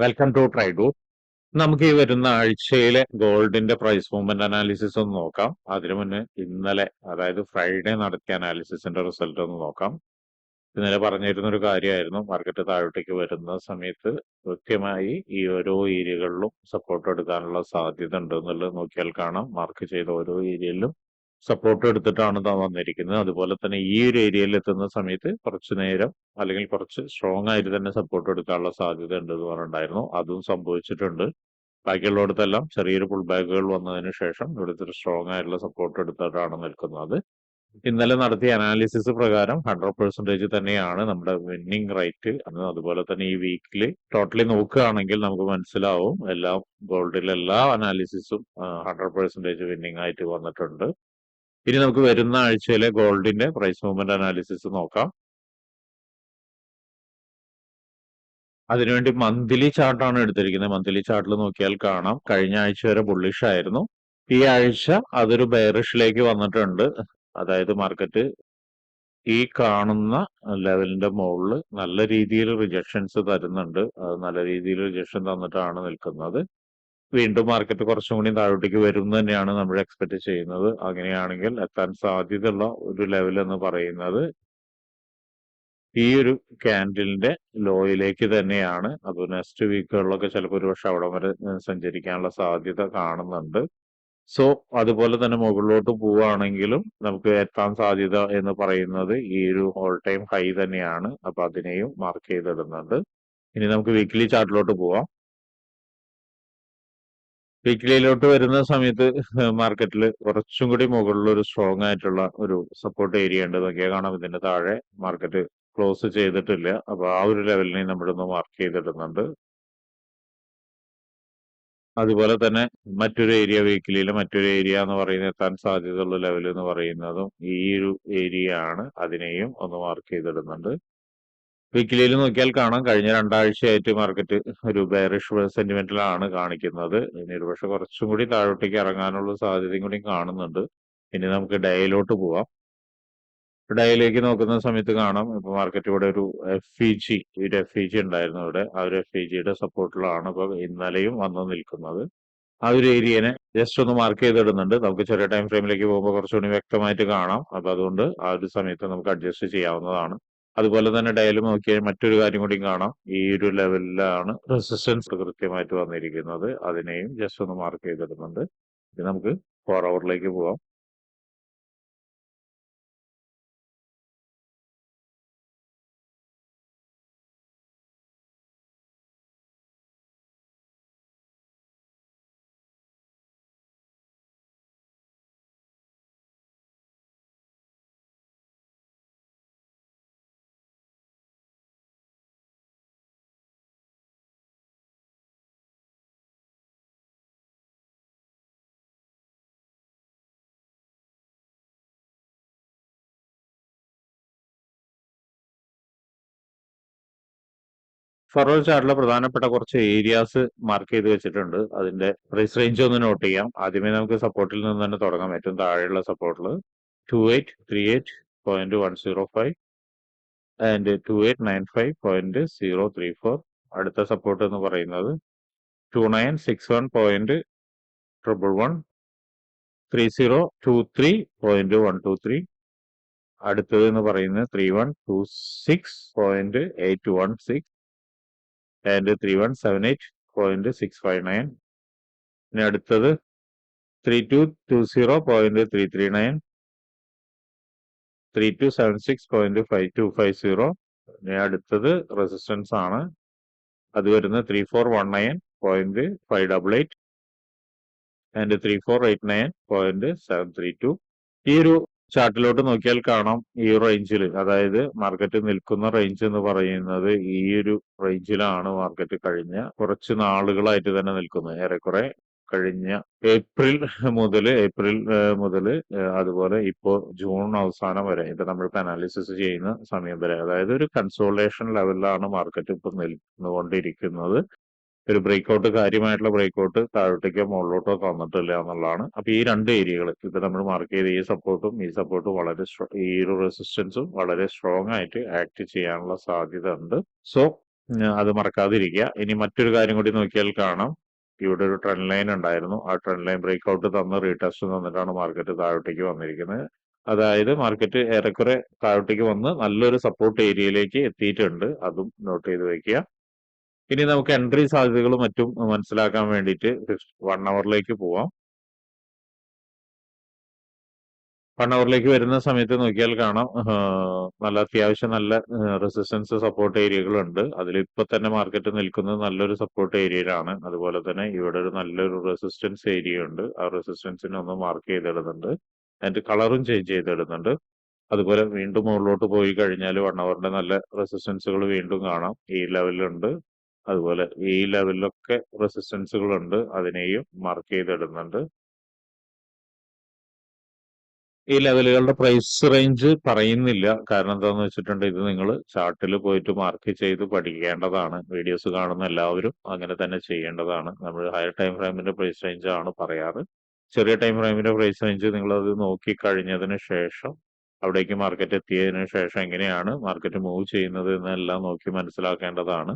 Welcome to ട്രൈഡു നമുക്ക് ഈ വരുന്ന ആഴ്ചയിലെ ഗോൾഡിന്റെ പ്രൈസ് മൂവ്മെന്റ് അനാലിസിസ് ഒന്ന് നോക്കാം. അതിനു മുന്നേ ഇന്നലെ അതായത് ഫ്രൈഡേ നടത്തിയ അനാലിസിസിന്റെ റിസൾട്ട് ഒന്ന് നോക്കാം. ഇന്നലെ പറഞ്ഞിരുന്ന ഒരു കാര്യമായിരുന്നു മാർക്കറ്റ് താഴോട്ടേക്ക് വരുന്ന സമയത്ത് കൃത്യമായി ഈ ഓരോ ഏരിയകളിലും സപ്പോർട്ട് എടുക്കാനുള്ള സാധ്യത ഉണ്ട് എന്നുള്ളത് നോക്കിയാൽ കാണാം. മാർക്ക് ചെയ്ത ഓരോ ഏരിയയിലും സപ്പോർട്ട് എടുത്തിട്ടാണ് താൻ വന്നിരിക്കുന്നത്. അതുപോലെ തന്നെ ഈ ഒരു ഏരിയയിൽ എത്തുന്ന സമയത്ത് കുറച്ചു നേരം അല്ലെങ്കിൽ കുറച്ച് സ്ട്രോങ് ആയിട്ട് തന്നെ സപ്പോർട്ട് എടുക്കാനുള്ള സാധ്യത ഉണ്ട് എന്ന് പറഞ്ഞിട്ടുണ്ടായിരുന്നു. അതും സംഭവിച്ചിട്ടുണ്ട്. ബാക്കിയുള്ളിടത്തെല്ലാം ചെറിയൊരു പുൾ ബാക്കുകൾ വന്നതിന് ശേഷം ഇവിടുത്തെ സ്ട്രോങ് ആയിട്ടുള്ള സപ്പോർട്ട് എടുത്തിട്ടാണ് നിൽക്കുന്നത്. ഇന്നലെ നടത്തിയ അനാലിസിസ് പ്രകാരം ഹൺഡ്രഡ് പെർസെന്റേജ് തന്നെയാണ് നമ്മുടെ വിന്നിംഗ് റേറ്റ് അതുപോലെ തന്നെ ഈ വീക്കിൽ ടോട്ടലി നോക്കുകയാണെങ്കിൽ നമുക്ക് മനസ്സിലാവും. എല്ലാ ഗോൾഡിൽ എല്ലാ അനാലിസിസും ഹൺഡ്രഡ് പെർസെന്റേജ് വിന്നിംഗ് ആയിട്ട് വന്നിട്ടുണ്ട്. ഇനി നമുക്ക് വരുന്ന ആഴ്ചയിലെ ഗോൾഡിന്റെ പ്രൈസ് മൂവ്മെന്റ് അനാലിസിസ് നോക്കാം. അതിനുവേണ്ടി മന്ത്ലി ചാർട്ടാണ് എടുത്തിരിക്കുന്നത്. മന്ത്ലി ചാർട്ടിൽ നോക്കിയാൽ കാണാം. കഴിഞ്ഞ ആഴ്ച വരെ ബുള്ളിഷ് ആയിരുന്നു. ഈ ആഴ്ച അതൊരു ബെയറിഷിലേക്ക് വന്നിട്ടുണ്ട്. അതായത് മാർക്കറ്റ് ഈ കാണുന്ന ലെവലിന്റെ മുകളിൽ നല്ല രീതിയിൽ റിജക്ഷൻസ് തരുന്നുണ്ട്. അത് നല്ല രീതിയിൽ റിജക്ഷൻ തന്നിട്ടാണ് നിൽക്കുന്നത്. വീണ്ടും മാർക്കറ്റ് കുറച്ചും കൂടി താഴോട്ടേക്ക് വരും എന്ന് തന്നെയാണ് നമ്മൾ എക്സ്പെക്ട് ചെയ്യുന്നത്. അങ്ങനെയാണെങ്കിൽ എത്താൻ സാധ്യതയുള്ള ഒരു ലെവൽ എന്ന് പറയുന്നത് ഈ ഒരു ക്യാൻഡിലിന്റെ ലോയിലേക്ക് തന്നെയാണ്. അപ്പോൾ നെക്സ്റ്റ് വീക്കുകളിലൊക്കെ ചിലപ്പോൾ ഒരു പക്ഷെ അവിടെ വരെ സഞ്ചരിക്കാനുള്ള സാധ്യത കാണുന്നുണ്ട്. സോ അതുപോലെ തന്നെ മുകളിലോട്ട് പോവുകയാണെങ്കിലും നമുക്ക് എത്താൻ സാധ്യത എന്ന് പറയുന്നത് ഈ ഒരു ഓൾ ടൈം ഹൈ തന്നെയാണ്. അപ്പൊ അതിനെയും മാർക്ക് ചെയ്തിടുന്നുണ്ട്. ഇനി നമുക്ക് വീക്കിലി ചാർട്ടിലോട്ട് പോവാം. വീക്ക്ലിയിലോട്ട് വരുന്ന സമയത്ത് മാർക്കറ്റിൽ കുറച്ചും കൂടി മുകളിൽ ഒരു സ്ട്രോങ് ആയിട്ടുള്ള ഒരു സപ്പോർട്ട് ഏരിയ ഉണ്ട് നോക്കിയാൽ കാണാം. ഇതിന്റെ താഴെ മാർക്കറ്റ് ക്ലോസ് ചെയ്തിട്ടില്ല. അപ്പൊ ആ ഒരു ലെവലിനെ നമ്മളിന്ന് മാർക്ക് ചെയ്തിടുന്നുണ്ട്. അതുപോലെ തന്നെ മറ്റൊരു ഏരിയ വീക്കിലിയിലെ മറ്റൊരു ഏരിയ എന്ന് പറയുന്ന എത്താൻ സാധ്യതയുള്ള ലെവൽ എന്ന് പറയുന്നതും ഈ ഒരു ഏരിയ ആണ്. അതിനെയും ഒന്ന് മാർക്ക് ചെയ്തിടുന്നുണ്ട്. വീക്കിലിയിൽ നോക്കിയാൽ കാണാം. കഴിഞ്ഞ രണ്ടാഴ്ചയായിട്ട് മാർക്കറ്റ് ഒരു ബെയറിഷ് സെന്റിമെന്റിലാണ് കാണിക്കുന്നത്. ഇനി ഒരുപക്ഷെ കുറച്ചും കൂടി താഴോട്ടേക്ക് ഇറങ്ങാനുള്ള സാധ്യതയും കൂടി കാണുന്നുണ്ട്. ഇനി നമുക്ക് ഡയയിലോട്ട് പോവാം. ഡയയിലേക്ക് നോക്കുന്ന സമയത്ത് കാണാം. ഇപ്പൊ മാർക്കറ്റ് ഇവിടെ ഒരു എഫ് ഇ ജി ഒരു എഫ് ഇ ജി ഉണ്ടായിരുന്നു ഇവിടെ. ആ ഒരു എഫ് ഇ ജിയുടെ സപ്പോർട്ടിലാണ് ഇപ്പൊ ഇന്നലെയും വന്നു നിൽക്കുന്നത്. ആ ഒരു ഏരിയനെ ജസ്റ്റ് ഒന്ന് മാർക്ക് ചെയ്തിടുന്നുണ്ട്. നമുക്ക് ചെറിയ ടൈം ഫ്രെയിമിലേക്ക് പോകുമ്പോൾ കുറച്ചുകൂടി വ്യക്തമായിട്ട് കാണാം. അപ്പൊ അതുകൊണ്ട് ആ ഒരു സമയത്ത് നമുക്ക് അഡ്ജസ്റ്റ് ചെയ്യാവുന്നതാണ്. അതുപോലെ തന്നെ ഡയലും നോക്കിയാൽ മറ്റൊരു കാര്യം കൂടി കാണാം. ഈ ഒരു ലെവലിലാണ് റെസിസ്റ്റൻസ് കൃത്യമായിട്ട് വന്നിരിക്കുന്നത്. അതിനെയും ജസ്റ്റ് ഒന്ന് മാർക്ക് ചെയ്തിടുന്നുണ്ട്. നമുക്ക് ഫോർ അവറിലേക്ക് പോവാം. ഫറോൾ ചാർട്ടിലെ പ്രധാനപ്പെട്ട കുറച്ച് ഏരിയാസ് മാർക്ക് ചെയ്ത് വെച്ചിട്ടുണ്ട്. അതിന്റെ പ്രൈസ് റേഞ്ച് ഒന്ന് നോട്ട് ചെയ്യാം. ആദ്യമേ നമുക്ക് സപ്പോർട്ടിൽ നിന്ന് തന്നെ തുടങ്ങാം. ഏറ്റവും താഴെയുള്ള സപ്പോർട്ടിൽ two eight three eight point one zero five and two eight nine five point zero three four അടുത്ത സപ്പോർട്ട് എന്ന് പറയുന്നത് two nine six one point triple one three zero two three point one two three അടുത്തത് എന്ന് പറയുന്നത് three one two six point eight one six and three one seven eight point six five nine ഇനി അടുത്തത് three two two zero point three three nine three two seven six point five two five zero ഇനി അടുത്തത് resistance ആണ്. അത് വരുന്നത് three four one nine point five double eight and three four eight nine point seven three two ഈ ഒരു ചാർട്ടിലോട്ട് നോക്കിയാൽ കാണാം ഈ റേഞ്ചിൽ അതായത് മാർക്കറ്റ് നിൽക്കുന്ന റേഞ്ച് എന്ന് പറയുന്നത് ഈ ഒരു റേഞ്ചിലാണ് മാർക്കറ്റ് കഴിഞ്ഞ കുറച്ച് നാളുകളായിട്ട് തന്നെ നിൽക്കുന്നത്. ഏറെക്കുറെ കഴിഞ്ഞ ഏപ്രിൽ മുതൽ ഏപ്രിൽ മുതൽ അതുപോലെ ഇപ്പോ ജൂൺ അവസാനം വരെ ഇപ്പൊ നമ്മളിപ്പോ അനാലിസിസ് ചെയ്യുന്ന സമയം വരെ. അതായത് ഒരു കൺസോളേഷൻ ലെവലിലാണ് മാർക്കറ്റ് ഇപ്പൊ നിൽന്നുകൊണ്ടിരിക്കുന്നത്. ഒരു ബ്രേക്ക്ഔട്ട് കാര്യമായിട്ടുള്ള ബ്രേക്ക്ഔട്ട് താഴോട്ടേക്കോ മുകളിലോട്ടോ തന്നിട്ടില്ല എന്നുള്ളതാണ്. അപ്പൊ ഈ രണ്ട് ഏരിയകൾ ഇത് നമ്മൾ മാർക്ക് ചെയ്ത ഈ സപ്പോർട്ടും ഈ സപ്പോർട്ടും വളരെ ഈ ഒരു റെസിസ്റ്റൻസും വളരെ സ്ട്രോങ് ആയിട്ട് ആക്ട് ചെയ്യാനുള്ള സാധ്യത ഉണ്ട്. സോ അത് മറക്കാതിരിക്കുക. ഇനി മറ്റൊരു കാര്യം കൂടി നോക്കിയാൽ കാണാം. ഇവിടെ ഒരു ട്രെൻഡ് ലൈൻ ഉണ്ടായിരുന്നു. ആ ട്രെൻഡ് ലൈൻ ബ്രേക്ക് ഔട്ട് തന്ന് റീടെസ്റ്റ് തന്നിട്ടാണ് മാർക്കറ്റ് താഴോട്ടേക്ക് വന്നിരിക്കുന്നത്. അതായത് മാർക്കറ്റ് ഏറെക്കുറെ താഴോട്ടേക്ക് വന്ന് നല്ലൊരു സപ്പോർട്ട് ഏരിയയിലേക്ക് എത്തിയിട്ടുണ്ട്. അതും നോട്ട് ചെയ്ത് വെക്കുക. ഇനി നമുക്ക് എൻട്രി സാധ്യതകളും മറ്റും മനസ്സിലാക്കാൻ വേണ്ടിയിട്ട് വൺ അവറിലേക്ക് പോവാം. വൺ അവറിലേക്ക് വരുന്ന സമയത്ത് നോക്കിയാൽ കാണാം. നല്ല അത്യാവശ്യം നല്ല റെസിസ്റ്റൻസ് സപ്പോർട്ട് ഏരിയകളുണ്ട് അതിൽ ഇപ്പൊ തന്നെ മാർക്കറ്റ് നിൽക്കുന്നത് നല്ലൊരു സപ്പോർട്ട് ഏരിയയിലാണ് അതുപോലെ തന്നെ ഇവിടെ ഒരു നല്ലൊരു റെസിസ്റ്റൻസ് ഏരിയ ഉണ്ട്. ആ റെസിസ്റ്റൻസിനെ ഒന്ന് മാർക്ക് ചെയ്തിടുന്നുണ്ട് അതിന്റെ കളറും ചേഞ്ച് ചെയ്തിടുന്നുണ്ട് അതുപോലെ വീണ്ടും മുകളിലോട്ട് പോയി കഴിഞ്ഞാൽ വൺ അവറിന്റെ നല്ല റെസിസ്റ്റൻസുകൾ വീണ്ടും കാണാം. ഈ ലെവലിലുണ്ട് അതുപോലെ ഈ ലെവലിലൊക്കെ റെസിസ്റ്റൻസുകളുണ്ട് അതിനെയും മാർക്ക് ചെയ്തിടുന്നുണ്ട്. ഈ ലെവലുകളുടെ പ്രൈസ് റേഞ്ച് പറയുന്നില്ല. കാരണം എന്താണെന്ന് വെച്ചിട്ടുണ്ടെങ്കിൽ ഇത് നിങ്ങൾ ചാർട്ടിൽ പോയിട്ട് മാർക്ക് ചെയ്ത് പഠിക്കേണ്ടതാണ്. വീഡിയോസ് കാണുന്ന എല്ലാവരും അങ്ങനെ തന്നെ ചെയ്യേണ്ടതാണ്. നമ്മൾ ഹയർ ടൈം ഫ്രെയിമിന്റെ പ്രൈസ് റേഞ്ച് ആണ് പറയാറ്. ചെറിയ ടൈം ഫ്രെയിമിന്റെ പ്രൈസ് റേഞ്ച് നിങ്ങൾ അത് നോക്കി കഴിഞ്ഞതിന് ശേഷം അവിടേക്ക് മാർക്കറ്റ് എത്തിയതിനു ശേഷം എങ്ങനെയാണ് മാർക്കറ്റ് മൂവ് ചെയ്യുന്നത് എന്നെല്ലാം നോക്കി മനസ്സിലാക്കേണ്ടതാണ്.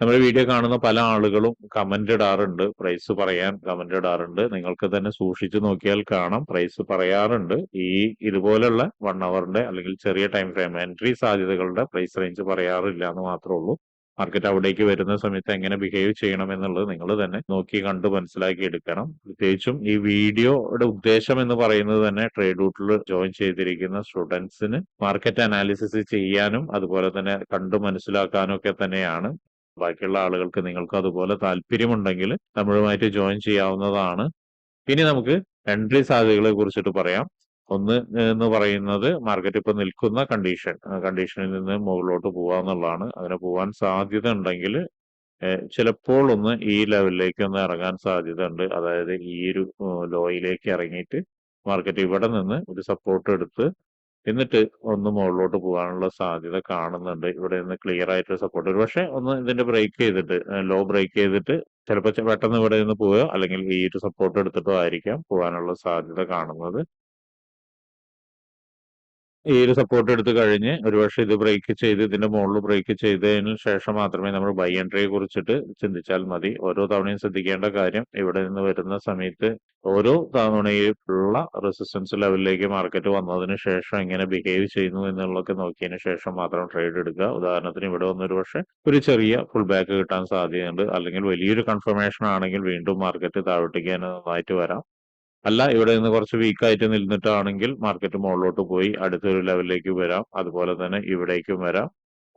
നമ്മുടെ വീഡിയോ കാണുന്ന പല ആളുകളും കമന്റ് ഇടാറുണ്ട്. പ്രൈസ് പറയാൻ കമന്റ് ഇടാറുണ്ട്. നിങ്ങൾക്ക് തന്നെ സൂക്ഷിച്ചു നോക്കിയാൽ കാണാം. പ്രൈസ് പറയാറുണ്ട്. ഈ ഇതുപോലുള്ള വൺ അവറിന്റെ അല്ലെങ്കിൽ ചെറിയ ടൈം ഫ്രെയിം എൻട്രി സാധ്യതകളുടെ പ്രൈസ് റേഞ്ച് പറയാറില്ല എന്ന് മാത്രമേ ഉള്ളൂ. മാർക്കറ്റ് അവിടേക്ക് വരുന്ന സമയത്ത് എങ്ങനെ ബിഹേവ് ചെയ്യണം എന്നുള്ളത് നിങ്ങൾ തന്നെ നോക്കി കണ്ട് മനസ്സിലാക്കി എടുക്കണം. പ്രത്യേകിച്ചും ഈ വീഡിയോയുടെ ഉദ്ദേശം എന്ന് പറയുന്നത് തന്നെ ട്രേഡ് റൂട്ടിൽ ജോയിൻ ചെയ്തിരിക്കുന്ന സ്റ്റുഡൻസിന് മാർക്കറ്റ് അനാലിസിസ് ചെയ്യാനും അതുപോലെ തന്നെ കണ്ടു മനസ്സിലാക്കാനും ഒക്കെ തന്നെയാണ്. ബാക്കിയുള്ള ആളുകൾക്ക് നിങ്ങൾക്ക് അതുപോലെ താല്പര്യമുണ്ടെങ്കിൽ നമ്മളുമായിട്ട് ജോയിൻ ചെയ്യാവുന്നതാണ്. ഇനി നമുക്ക് എൻട്രി സാധ്യതകളെ കുറിച്ചിട്ട് പറയാം. ഒന്ന് എന്ന് പറയുന്നത് മാർക്കറ്റ് ഇപ്പൊ നിൽക്കുന്ന കണ്ടീഷൻ കണ്ടീഷനിൽ നിന്ന് മുകളിലോട്ട് പോവാന്നുള്ളതാണ് അങ്ങനെ പോവാൻ സാധ്യത ഉണ്ടെങ്കിൽ ചിലപ്പോൾ ഒന്ന് ഈ ലെവലിലേക്ക് ഒന്ന് ഇറങ്ങാൻ സാധ്യത ഉണ്ട്. അതായത് ഈ ഒരു ലോയിലേക്ക് ഇറങ്ങിയിട്ട് മാർക്കറ്റ് ഇവിടെ നിന്ന് ഒരു സപ്പോർട്ട് എടുത്ത് എന്നിട്ട് ഒന്ന് മുകളിലോട്ട് പോകാനുള്ള സാധ്യത കാണുന്നുണ്ട്. ഇവിടെ നിന്ന് ക്ലിയർ ആയിട്ട് സപ്പോർട്ട് ഒരു പക്ഷേ ഒന്ന് ഇതിന്റെ ബ്രേക്ക് ചെയ്തിട്ട് ലോ ബ്രേക്ക് ചെയ്തിട്ട് ചിലപ്പോൾ പെട്ടെന്ന് ഇവിടെ നിന്ന് പോവുകയോ അല്ലെങ്കിൽ ഈ ഒരു സപ്പോർട്ട് എടുത്തിട്ടോ ആയിരിക്കാം പോകാനുള്ള സാധ്യത കാണുന്നത്. ഈ ഒരു സപ്പോർട്ട് എടുത്ത് കഴിഞ്ഞ് ഒരുപക്ഷെ ഇത് ബ്രേക്ക് ചെയ്ത് ഇതിന്റെ മുകളിൽ ബ്രേക്ക് ചെയ്തതിന് ശേഷം മാത്രമേ നമ്മൾ ബൈ എൻട്രിയെ കുറിച്ചിട്ട് ചിന്തിച്ചാൽ മതി. ഓരോ തവണയും ശ്രദ്ധിക്കേണ്ട കാര്യം ഇവിടെ നിന്ന് വരുന്ന സമയത്ത് ഓരോ തവണയുള്ള റെസിസ്റ്റൻസ് ലെവലിലേക്ക് മാർക്കറ്റ് വന്നതിന് ശേഷം എങ്ങനെ ബിഹേവ് ചെയ്യുന്നു എന്നുള്ളതൊക്കെ നോക്കിയതിന് ശേഷം മാത്രം ട്രേഡ് എടുക്കുക. ഉദാഹരണത്തിന് ഇവിടെ വന്നൊരു പക്ഷേ ഒരു ചെറിയ ഫുൾ ബാക്ക് കിട്ടാൻ സാധ്യതയുണ്ട്. അല്ലെങ്കിൽ വലിയൊരു കൺഫർമേഷൻ ആണെങ്കിൽ വീണ്ടും മാർക്കറ്റ് താഴോട്ടേക്ക് തന്നെ നന്നായിട്ട് വരാം. അല്ല ഇവിടെ നിന്ന് കുറച്ച് വീക്കായിട്ട് നിന്നിട്ടാണെങ്കിൽ മാർക്കറ്റ് മുകളിലോട്ട് പോയി അടുത്തൊരു ലെവലിലേക്ക് വരാം. അതുപോലെ തന്നെ ഇവിടേക്കും വരാം.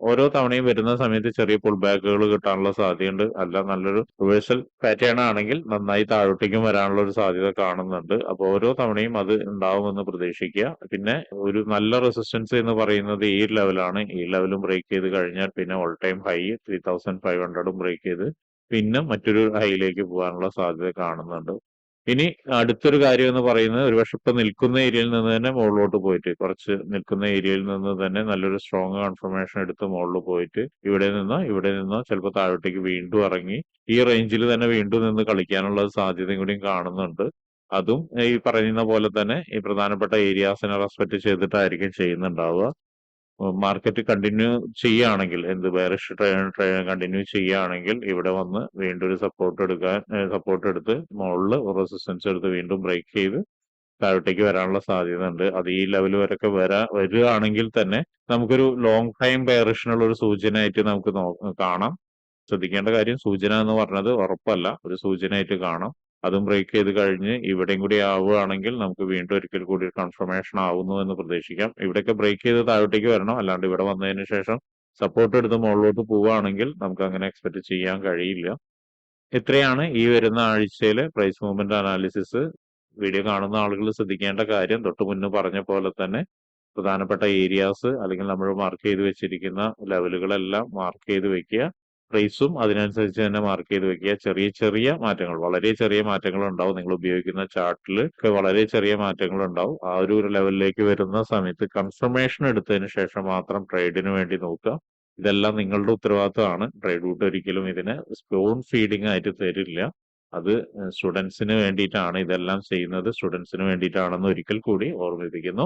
ഓരോ തവണയും വരുന്ന സമയത്ത് ചെറിയ പുൾ ബാക്കുകൾ കിട്ടാനുള്ള സാധ്യതയുണ്ട്. അല്ല നല്ലൊരു റിവേഴ്സൽ പാറ്റേൺ ആണെങ്കിൽ നന്നായി താഴോട്ടേക്കും വരാനുള്ള ഒരു സാധ്യത കാണുന്നുണ്ട്. അപ്പോൾ ഓരോ തവണയും അത് ഉണ്ടാവുമെന്ന് പ്രതീക്ഷിക്കുക. പിന്നെ ഒരു നല്ല റെസിസ്റ്റൻസ് എന്ന് പറയുന്നത് ഈ ലെവലാണ് ഈ ലെവലും ബ്രേക്ക് ചെയ്ത് കഴിഞ്ഞാൽ പിന്നെ all time high three thousand five ഹൺഡ്രഡും break ചെയ്ത് പിന്നെ മറ്റൊരു ഹൈയിലേക്ക് പോകാനുള്ള സാധ്യത കാണുന്നുണ്ട്. ഇനി അടുത്തൊരു കാര്യം എന്ന് പറയുന്നത് ഒരുപക്ഷെ ഇപ്പൊ നിൽക്കുന്ന ഏരിയയിൽ നിന്ന് തന്നെ മുകളിലോട്ട് പോയിട്ട് കുറച്ച് നിൽക്കുന്ന ഏരിയയിൽ നിന്ന് തന്നെ നല്ലൊരു സ്ട്രോങ് കൺഫർമേഷൻ എടുത്ത് മുകളിൽ പോയിട്ട് ഇവിടെ നിന്നോ ഇവിടെ നിന്നോ ചിലപ്പോൾ താഴോട്ടേക്ക് വീണ്ടും ഇറങ്ങി ഈ റേഞ്ചിൽ തന്നെ വീണ്ടും നിന്ന് കളിക്കാനുള്ള സാധ്യതയും കൂടി കാണുന്നുണ്ട്. അതും ഈ പറയുന്ന പോലെ തന്നെ ഈ പ്രധാനപ്പെട്ട ഏരിയാസിനെ റെസ്പെക്ട് ചെയ്തിട്ടായിരിക്കും ചെയ്യുന്നുണ്ടാവുക. മാർക്കറ്റ് കണ്ടിന്യൂ ചെയ്യുകയാണെങ്കിൽ എന്ത് ബെയറിഷ് കണ്ടിന്യൂ ചെയ്യുകയാണെങ്കിൽ ഇവിടെ വന്ന് വീണ്ടും ഒരു സപ്പോർട്ട് എടുക്കാൻ സപ്പോർട്ട് എടുത്ത് മുകളിൽ റെസിസ്റ്റൻസ് എടുത്ത് വീണ്ടും ബ്രേക്ക് ചെയ്ത് താഴോട്ടേക്ക് വരാനുള്ള സാധ്യത ഉണ്ട് അത് ഈ ലെവൽ വരെയൊക്കെ വരാ വരികയാണെങ്കിൽ തന്നെ നമുക്കൊരു ലോങ് ടൈം ബെയറിഷിനുള്ള ഒരു സൂചനയായിട്ട് നമുക്ക് കാണാം. ശ്രദ്ധിക്കേണ്ട കാര്യം സൂചന എന്ന് പറഞ്ഞത് ഉറപ്പല്ല. ഒരു സൂചനയായിട്ട് കാണാം. അതും ബ്രേക്ക് ചെയ്ത് കഴിഞ്ഞ് ഇവിടെയും കൂടി ആവുകയാണെങ്കിൽ നമുക്ക് വീണ്ടും ഒരിക്കൽ കൂടി കൺഫർമേഷൻ ആവുന്നു എന്ന് പ്രതീക്ഷിക്കാം. ഇവിടെയൊക്കെ ബ്രേക്ക് ചെയ്ത് താഴോട്ടേക്ക് വരണം. അല്ലാണ്ട് ഇവിടെ വന്നതിന് ശേഷം സപ്പോർട്ട് എടുത്ത് മുകളിലോട്ട് പോവുകയാണെങ്കിൽ നമുക്ക് അങ്ങനെ എക്സ്പെക്ട് ചെയ്യാൻ കഴിയില്ല. ഇത്രയാണ് ഈ വരുന്ന ആഴ്ചയിലെ പ്രൈസ് മൂവ്മെന്റ് അനാലിസിസ് വീഡിയോ കാണുന്ന ആളുകൾ ശ്രദ്ധിക്കേണ്ട കാര്യം തൊട്ട് മുന്നേ പറഞ്ഞ പോലെ തന്നെ പ്രധാനപ്പെട്ട ഏരിയാസ് അല്ലെങ്കിൽ നമ്മൾ മാർക്ക് ചെയ്ത് വെച്ചിരിക്കുന്ന ലെവലുകളെല്ലാം മാർക്ക് ചെയ്ത് വെക്കുക. പ്രൈസും അതിനനുസരിച്ച് തന്നെ മാർക്ക് ചെയ്ത് വെക്കുക. ചെറിയ ചെറിയ മാറ്റങ്ങൾ വളരെ ചെറിയ മാറ്റങ്ങൾ ഉണ്ടാവും. നിങ്ങൾ ഉപയോഗിക്കുന്ന ചാർട്ടിൽ വളരെ ചെറിയ മാറ്റങ്ങൾ ഉണ്ടാവും. ആ ഒരു ലെവലിലേക്ക് വരുന്ന സമയത്ത് കൺഫർമേഷൻ എടുത്തതിന് ശേഷം മാത്രം ട്രേഡിന് വേണ്ടി നോക്കുക. ഇതെല്ലാം നിങ്ങളുടെ ഉത്തരവാദിത്തമാണ്. ട്രേഡ് റൂട്ട് ഒരിക്കലും ഇതിന് സ്പൂൺ ഫീഡിംഗ് ആയിട്ട് തരില്ല. അത് സ്റ്റുഡൻസിന് വേണ്ടിയിട്ടാണ് ഇതെല്ലാം ചെയ്യുന്നത്. സ്റ്റുഡൻസിന് വേണ്ടിയിട്ടാണെന്ന് ഒരിക്കൽ കൂടി ഓർമ്മിപ്പിക്കുന്നു.